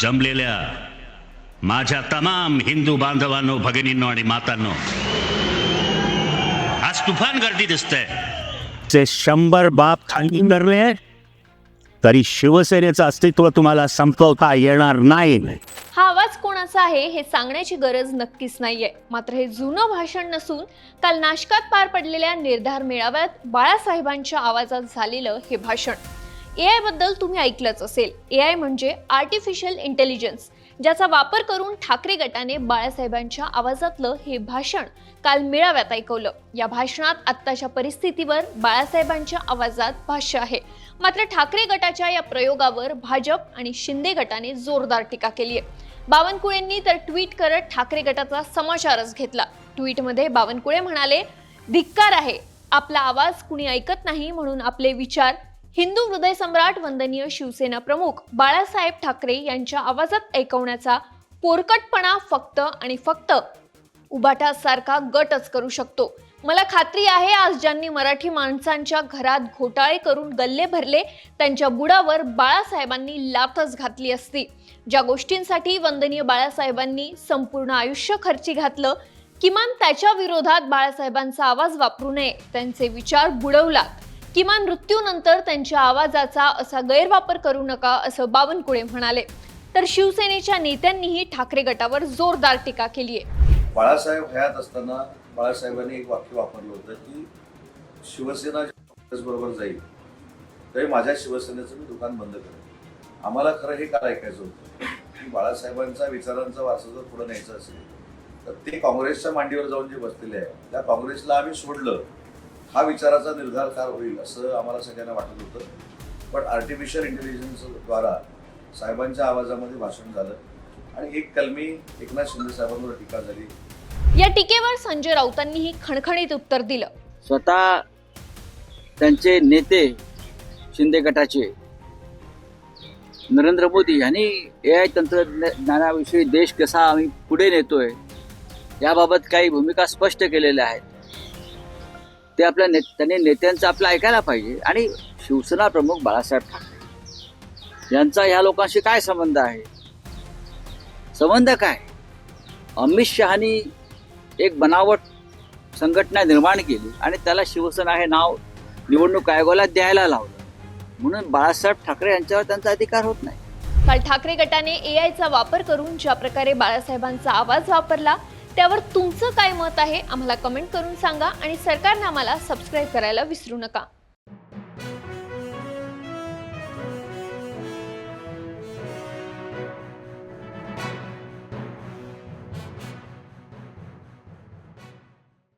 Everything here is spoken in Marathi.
जमलेल्या माझ्या तमाम हिंदू बांधवांनो भगिनींनो आणि मातांनो आज तुफान गर्दी दिसतंय. चे शंभर बाप खाली धरले तरी शिवसेनेचं अस्तित्व तुम्हाला संपवता येणार नाही. हा आवाज कोणाचा आहे हे सांगण्याची गरज नक्कीच नाहीये. मात्र हे जुनं भाषण नसून काल नाशकात पार पडलेल्या निर्धार मेळाव्यात बाळासाहेबांच्या आवाजात झालेलं हे भाषण. ए आयबद्दल तुम्ही ऐकलंच असेल. ए आय म्हणजे आर्टिफिशियल इंटेलिजन्स ज्याचा वापर करून ठाकरे गटाने बाळासाहेबांच्या आवाजातलं हे भाषण काल मेळाव्यात ऐकवलं. या भाषणात आत्ताच्या परिस्थितीवर बाळासाहेबांच्या आवाजात भाष्य आहे. मात्र ठाकरे गटाच्या या प्रयोगावर भाजप आणि शिंदे गटाने जोरदार टीका केली आहे. बावनकुळेंनी तर ट्विट करत ठाकरे गटाचा समाचारच घेतला. ट्विटमध्ये बावनकुळे म्हणाले धिक्कार आहे. आपला आवाज कुणी ऐकत नाही म्हणून आपले विचार हिंदू हृदय सम्राट वंदनीय शिवसेना प्रमुख बाळासाहेब ठाकरे यांच्या आवाजात ऐकवण्याचा पोरकटपणा फक्त आणि फक्त उबाटासारखा गटच करू शकतो. मला खात्री आहे आज ज्यांनी मराठी माणसांच्या घरात घोटाळे करून गल्ले भरले त्यांच्या बुडावर बाळासाहेबांनी लाथच घातली असती. ज्या गोष्टींसाठी वंदनीय बाळासाहेबांनी संपूर्ण आयुष्य खर्ची घातलं किमान त्याच्या विरोधात बाळासाहेबांचा आवाज वापरू नये त्यांचे विचार बुडवलात. किमान मृत्यूनंतर त्यांच्या आवाजाचा असा गैरवापर करू नका असं बावनकुळे म्हणाले. तर शिवसेनेच्या नेत्यांनीही ठाकरे गटावर जोरदार टीका केली आहे. बाळासाहेब हयात असताना बाळासाहेबांनी एक वाक्य वापरलं होतं की शिवसेना बरोबर जाईल तरी माझ्या शिवसेनेचं मी दुकान बंद करेन. आम्हाला खरं हे काय ऐकायचं होतं? की बाळासाहेबांचा विचारांचा वारसा जर पुढे न्यायचा असेल तर ते काँग्रेसच्या मांडीवर जाऊन जे बसलेले आहे त्या काँग्रेसला आम्ही सोडलं हा विचाराचा निर्धार कार होईल असं आम्हाला सगळ्यांना वाटत होतं. पण आर्टिफिशियल इंटेलिजन्सद्वारा साहेबांच्या आवाजामध्ये भाषण झालं आणि एक कलमी एकनाथ शिंदे साहेबांवर टीका झाली. या टीकेवर संजय राऊतांनीही खणखणीत उत्तर दिलं. स्वतः त्यांचे नेते शिंदे गटाचे नरेंद्र मोदी यांनी ए आय तंत्रज्ञानाविषयी देश कसा आम्ही पुढे नेतोय याबाबत काही भूमिका स्पष्ट केलेल्या आहेत. ते आपल्या ने त्यांनी नेत्यांचं आपलं ऐकायला पाहिजे. आणि शिवसेना प्रमुख बाळासाहेब ठाकरे. यांचा ह्या लोकांशी काय संबंध आहे? संबंध काय? अमित शहानी एक बनावट संघटना निर्माण केली आणि त्याला शिवसेना हे नाव निवडणूक आयोगाला द्यायला लावलं. म्हणून बाळासाहेब ठाकरे यांच्यावर त्यांचा अधिकार होत नाही. काल ठाकरे गटाने ए आयचा वापर करून ज्या प्रकारे बाळासाहेबांचा आवाज वापरला त्यावर तुमचं काय मत आहे आम्हाला कमेंट करून सांगा आणि सरकारनामाला आम्हाला सबस्क्राईब करायला विसरू नका.